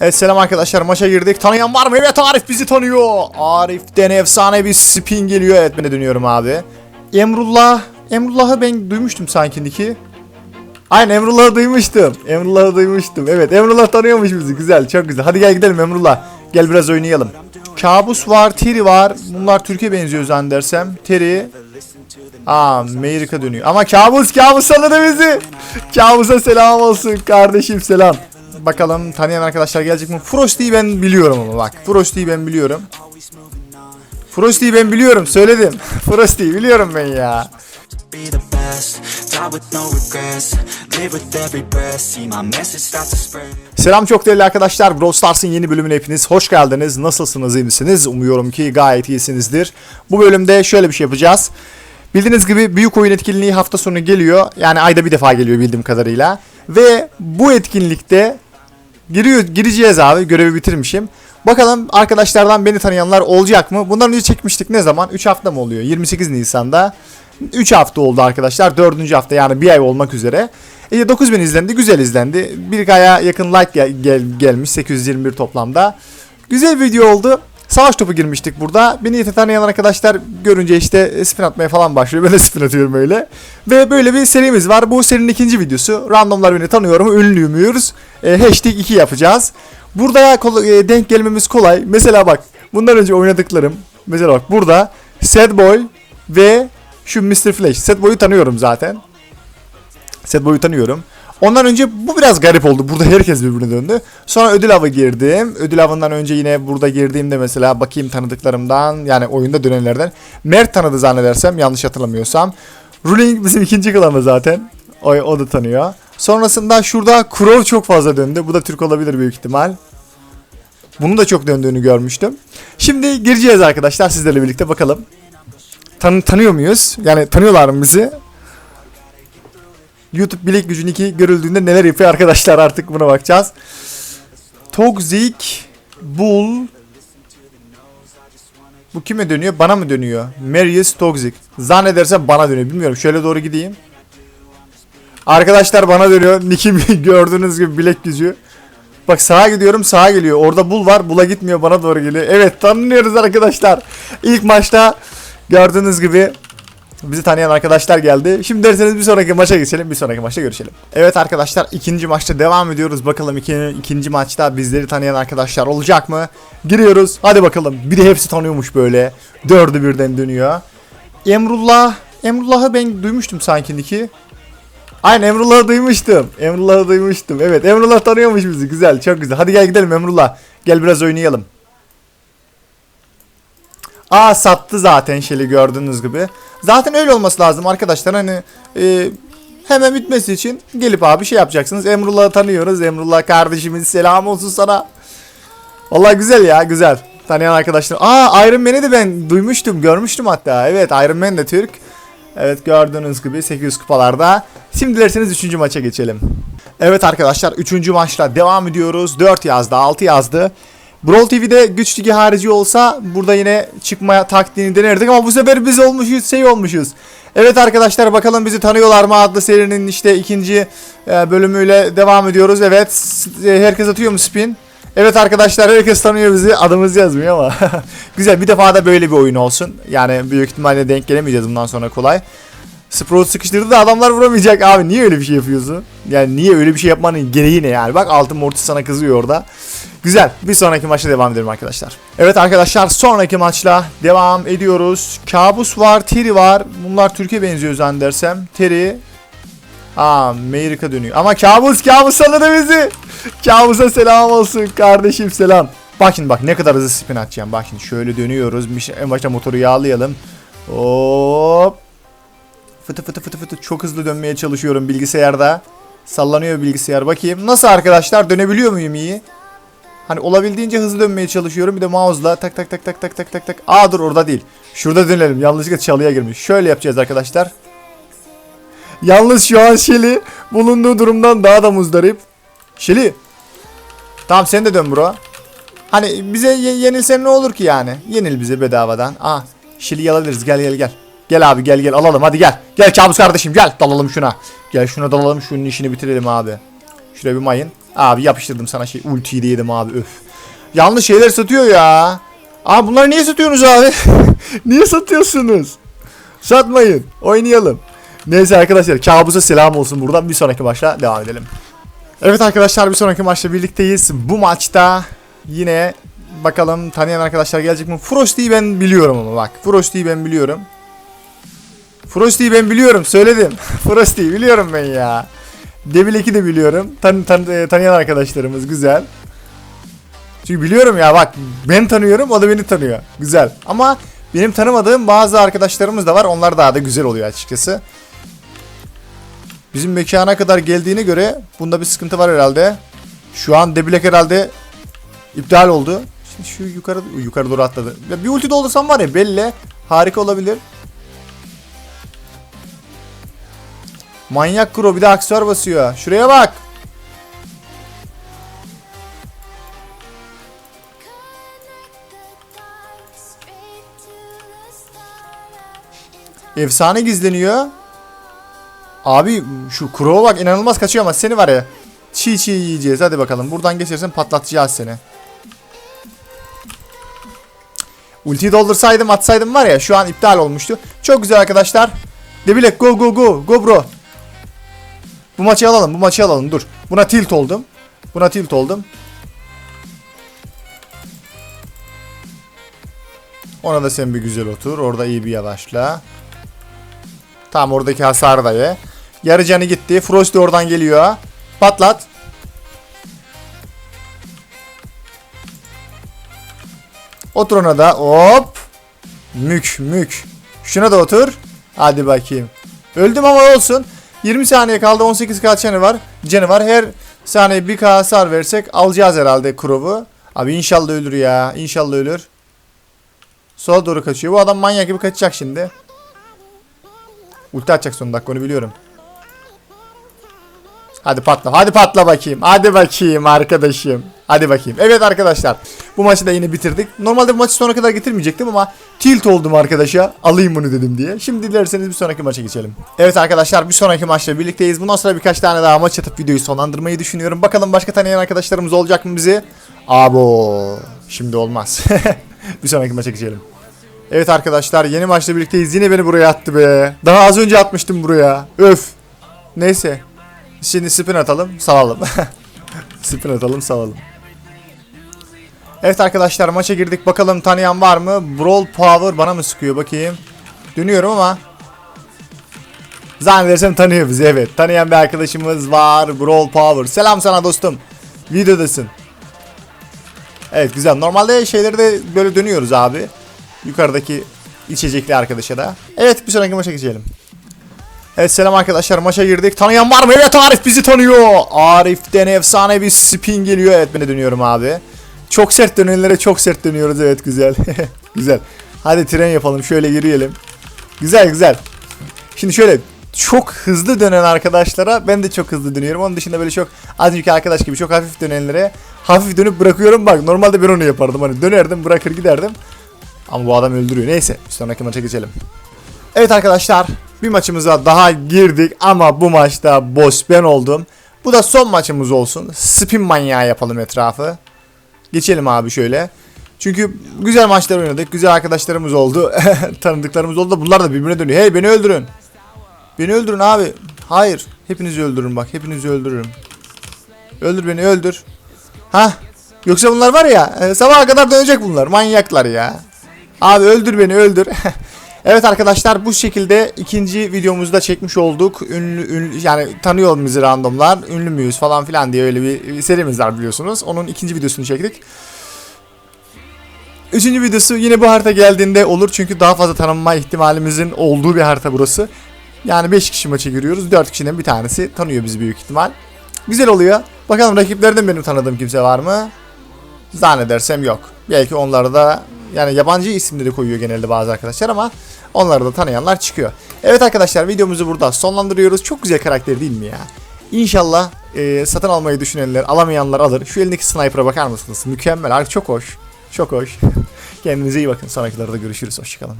Evet selam arkadaşlar maça girdik. Tanıyan var mı? Evet Arif bizi tanıyor. Arif'ten efsane bir spin geliyor. Evet ben dönüyorum abi. Emrullah. Emrullah'ı ben duymuştum sanki Niki. Aynen Emrullah'ı duymuştum. Emrullah'ı duymuştum. Evet Emrullah tanıyormuş bizi. Güzel çok güzel. Hadi gel gidelim Emrullah. Gel biraz oynayalım. Kabus var, Terry var. Bunlar Türkiye benziyor zannedersem. Terry. Aa Amerika dönüyor. Ama kabus kabus tanıdı bizi. Kabusa selam olsun kardeşim selam. Bakalım tanıyan arkadaşlar gelecek mi? Frosty'yi ben biliyorum ama bak. Frosty'yi ben biliyorum. Frosty'yi ben biliyorum söyledim. Frosty'yi biliyorum ben ya. Selam çok değerli arkadaşlar. Brawl Stars'ın yeni bölümüne hepiniz hoş geldiniz. Nasılsınız, iyi misiniz? Umuyorum ki gayet iyisinizdir. Bu bölümde şöyle bir şey yapacağız. Bildiğiniz gibi büyük oyun etkinliği hafta sonu geliyor. Yani ayda bir defa geliyor bildiğim kadarıyla. Ve bu etkinlikte giriyor, gireceğiz abi. Görevi bitirmişim. Bakalım arkadaşlardan beni tanıyanlar olacak mı? Bundan önce çekmiştik ne zaman? 3 hafta mı oluyor? 28 Nisan'da. 3 hafta oldu arkadaşlar. 4. hafta yani bir ay olmak üzere. E, 9000 izlendi. Güzel izlendi. Bir aya yakın like gel- gel- gelmiş. 821 toplamda. Güzel video oldu. Savaş topu girmiştik burada. Beni tanıyan arkadaşlar görünce işte spin atmaya falan başlıyor. Ben de spin atıyorum öyle. Ve böyle bir serimiz var. Bu serinin ikinci videosu. Randomlar beni tanıyor mu? Ünlü müyüz? E, hashtag 2 yapacağız. Burada e, denk gelmemiz kolay. Mesela bak bundan önce oynadıklarım. Mesela bak burada Sad Boy ve şu Mr. Flash. Sad Boy'u tanıyorum zaten. Sad Boy'u tanıyorum. Ondan önce bu biraz garip oldu. Burada herkes birbirine döndü. Sonra ödül avı girdim. Ödül avından önce yine burada girdiğimde mesela bakayım tanıdıklarımdan yani oyunda dönenlerden. Mert tanıdı zannedersem yanlış hatırlamıyorsam. Ruling bizim ikinci klanı zaten. O, o da tanıyor. Sonrasında şurada Crow çok fazla döndü. Bu da Türk olabilir büyük ihtimal. Bunun da çok döndüğünü görmüştüm. Şimdi gireceğiz arkadaşlar sizlerle birlikte bakalım. Tan tanıyor muyuz? Yani tanıyorlar mı bizi? YouTube bilek gücün 2 görüldüğünde neler yapıyor arkadaşlar artık buna bakacağız. Toxic Bull Bu kime dönüyor? Bana mı dönüyor? Marius Toxic. Zannedersem bana dönüyor. Bilmiyorum. Şöyle doğru gideyim. Arkadaşlar bana dönüyor. Nick'im gördüğünüz gibi bilek gücü. Bak sağa gidiyorum sağa geliyor. Orada bul var. Bula gitmiyor bana doğru geliyor. Evet tanınıyoruz arkadaşlar. İlk maçta gördüğünüz gibi Bizi tanıyan arkadaşlar geldi. Şimdi derseniz bir sonraki maça geçelim. Bir sonraki maçta görüşelim. Evet arkadaşlar ikinci maçta devam ediyoruz. Bakalım iki, ikinci maçta bizleri tanıyan arkadaşlar olacak mı? Giriyoruz. Hadi bakalım. Bir de hepsi tanıyormuş böyle. Dördü birden dönüyor. Emrullah. Emrullah'ı ben duymuştum sanki Niki. Aynen Emrullah'ı duymuştum. Emrullah'ı duymuştum. Evet Emrullah tanıyormuş bizi. Güzel çok güzel. Hadi gel gidelim Emrullah. Gel biraz oynayalım. Aa sattı zaten Şeli gördüğünüz gibi. Zaten öyle olması lazım arkadaşlar hani e, hemen bitmesi için gelip abi şey yapacaksınız. Emrullah'ı tanıyoruz. Emrullah kardeşimiz selam olsun sana. Vallahi güzel ya güzel. Tanıyan arkadaşlar. Aa Iron Man'i de ben duymuştum görmüştüm hatta. Evet Iron Man de Türk. Evet gördüğünüz gibi 800 kupalarda. Şimdi dilerseniz 3. maça geçelim. Evet arkadaşlar 3. maçla devam ediyoruz. 4 yazdı 6 yazdı. Brawl TV'de güç ligi harici olsa burada yine çıkmaya taktiğini denerdik ama bu sefer biz olmuşuz şey olmuşuz. Evet arkadaşlar bakalım bizi tanıyorlar mı adlı serinin işte ikinci e, bölümüyle devam ediyoruz. Evet e, herkes atıyor mu spin? Evet arkadaşlar herkes tanıyor bizi adımız yazmıyor ama güzel bir defa da böyle bir oyun olsun. Yani büyük ihtimalle denk gelemeyeceğiz bundan sonra kolay. Sprout sıkıştırdı da adamlar vuramayacak abi niye öyle bir şey yapıyorsun? Yani niye öyle bir şey yapmanın gereği ne yani? Bak altın mortis sana kızıyor orada. Güzel. Bir sonraki maçla devam edelim arkadaşlar. Evet arkadaşlar sonraki maçla devam ediyoruz. Kabus var, Terry var. Bunlar Türkiye benziyor zannedersem. Terry. Aa Amerika dönüyor. Ama kabus kabus tanıdı bizi. Kabusa selam olsun kardeşim selam. Bak şimdi bak ne kadar hızlı spin atacağım. Bak şimdi şöyle dönüyoruz. Şey- En başta motoru yağlayalım. Hop. Fıtı fıtı fıtı fıtı çok hızlı dönmeye çalışıyorum bilgisayarda. Sallanıyor bilgisayar. Bakayım nasıl arkadaşlar dönebiliyor muyum iyi? Hani olabildiğince hızlı dönmeye çalışıyorum. Bir de mouse'la tak tak tak tak tak tak tak tak. Aa dur orada değil. Şurada dönelim. Yanlışlıkla çalıya girmiş. Şöyle yapacağız arkadaşlar. Yalnız şu an Şeli bulunduğu durumdan daha da muzdarip. Şeli. Tamam sen de dön bro. Hani bize ye- yenilsen ne olur ki yani? Yenil bize bedavadan. Aa Şeli'yi alabiliriz. Gel gel gel. Gel abi gel gel alalım hadi gel. Gel kabus kardeşim gel dalalım şuna. Gel şuna dalalım şunun işini bitirelim abi. Şuraya bir mayın. Abi yapıştırdım sana şey ultiyi de yedim abi öf. Yanlış şeyler satıyor ya. Abi bunları niye satıyorsunuz abi? niye satıyorsunuz? Satmayın. Oynayalım. Neyse arkadaşlar kabusa selam olsun buradan bir sonraki maçla devam edelim. Evet arkadaşlar bir sonraki maçla birlikteyiz. Bu maçta yine bakalım tanıyan arkadaşlar gelecek mi? Frosty'yi ben biliyorum ama bak. Frosty'yi ben biliyorum. Frosty'yi ben biliyorum söyledim. Frosty'yi biliyorum ben ya. Devil 2 de biliyorum. Tan tan e, tanıyan arkadaşlarımız güzel. Çünkü biliyorum ya bak ben tanıyorum o da beni tanıyor. Güzel. Ama benim tanımadığım bazı arkadaşlarımız da var. Onlar daha da güzel oluyor açıkçası. Bizim mekana kadar geldiğine göre bunda bir sıkıntı var herhalde. Şu an Debilek herhalde iptal oldu. Şimdi şu yukarı yukarı doğru atladı. Ya bir ulti doldursam var ya belli harika olabilir. Manyak kuro bir de aksesuar basıyor. Şuraya bak. Efsane gizleniyor. Abi şu Kurova bak inanılmaz kaçıyor ama seni var ya. Çiğ çiğ yiyeceğiz hadi bakalım. Buradan geçersen patlatacağız seni. Ultiyi doldursaydım atsaydım var ya şu an iptal olmuştu. Çok güzel arkadaşlar. Debilek go go go go bro. Bu maçı alalım bu maçı alalım dur. Buna tilt oldum. Buna tilt oldum. Ona da sen bir güzel otur. Orada iyi bir yavaşla. Tamam oradaki hasar da ye. Yarı canı gitti. Frosty oradan geliyor. Patlat. Otur ona da. Hop. Mük mük. Şuna da otur. Hadi bakayım. Öldüm ama olsun. 20 saniye kaldı. 18k canı var. Canı var. Her saniye 1k hasar versek alacağız herhalde Krov'u. Abi inşallah ölür ya. İnşallah ölür. Sola doğru kaçıyor. Bu adam manyak gibi kaçacak şimdi. Ulti atacak son dakika onu biliyorum. Hadi patla. Hadi patla bakayım. Hadi bakayım arkadaşım. Hadi bakayım. Evet arkadaşlar. Bu maçı da yine bitirdik. Normalde bu maçı sona kadar getirmeyecektim ama tilt oldum arkadaşa. Alayım bunu dedim diye. Şimdi dilerseniz bir sonraki maça geçelim. Evet arkadaşlar bir sonraki maçla birlikteyiz. Bundan sonra birkaç tane daha maç atıp videoyu sonlandırmayı düşünüyorum. Bakalım başka tanıyan arkadaşlarımız olacak mı bizi? Abo. Şimdi olmaz. bir sonraki maça geçelim. Evet arkadaşlar yeni maçla birlikteyiz. Yine beni buraya attı be. Daha az önce atmıştım buraya. Öf. Neyse. Şimdi spin atalım, salalım. spin atalım, salalım. Evet arkadaşlar maça girdik. Bakalım tanıyan var mı? Brawl Power bana mı sıkıyor bakayım. Dönüyorum ama. Zannedersem tanıyor bizi evet. Tanıyan bir arkadaşımız var. Brawl Power. Selam sana dostum. Videodasın. Evet güzel. Normalde şeyleri de böyle dönüyoruz abi. Yukarıdaki içecekli arkadaşa da. Evet bir sonraki maça geçelim. Evet selam arkadaşlar maça girdik. Tanıyan var mı? Evet Arif bizi tanıyor. Arif'ten efsane bir spin geliyor. Evet ben de dönüyorum abi. Çok sert dönenlere çok sert dönüyoruz. Evet güzel. güzel. Hadi tren yapalım. Şöyle yürüyelim. Güzel güzel. Şimdi şöyle çok hızlı dönen arkadaşlara ben de çok hızlı dönüyorum. Onun dışında böyle çok az önceki arkadaş gibi çok hafif dönenlere hafif dönüp bırakıyorum. Bak normalde ben onu yapardım. Hani dönerdim bırakır giderdim. Ama bu adam öldürüyor. Neyse sonraki maça geçelim. Evet arkadaşlar bir maçımıza daha girdik ama bu maçta boss ben oldum. Bu da son maçımız olsun. Spin manyağı yapalım etrafı. Geçelim abi şöyle. Çünkü güzel maçlar oynadık. Güzel arkadaşlarımız oldu. Tanıdıklarımız oldu. Bunlar da birbirine dönüyor. Hey beni öldürün. Beni öldürün abi. Hayır. Hepinizi öldürürüm bak. Hepinizi öldürürüm. Öldür beni öldür. Ha? Yoksa bunlar var ya e, sabaha kadar dönecek bunlar. Manyaklar ya. Abi öldür beni öldür. evet arkadaşlar bu şekilde ikinci videomuzda çekmiş olduk. Ünlü, ünlü yani tanıyor bizi randomlar. Ünlü müyüz falan filan diye öyle bir, bir serimiz var biliyorsunuz. Onun ikinci videosunu çektik. Üçüncü videosu yine bu harita geldiğinde olur. Çünkü daha fazla tanınma ihtimalimizin olduğu bir harita burası. Yani 5 kişi maça giriyoruz. 4 kişinin bir tanesi tanıyor bizi büyük ihtimal. Güzel oluyor. Bakalım rakiplerden benim tanıdığım kimse var mı? Zannedersem yok. Belki onları da yani yabancı isimleri koyuyor genelde bazı arkadaşlar ama onları da tanıyanlar çıkıyor. Evet arkadaşlar videomuzu burada sonlandırıyoruz. Çok güzel karakter değil mi ya? İnşallah e, satın almayı düşünenler, alamayanlar alır. Şu elindeki sniper'a bakar mısınız? Mükemmel. Çok hoş. Çok hoş. Kendinize iyi bakın. Sonrakilerde görüşürüz. Hoşçakalın.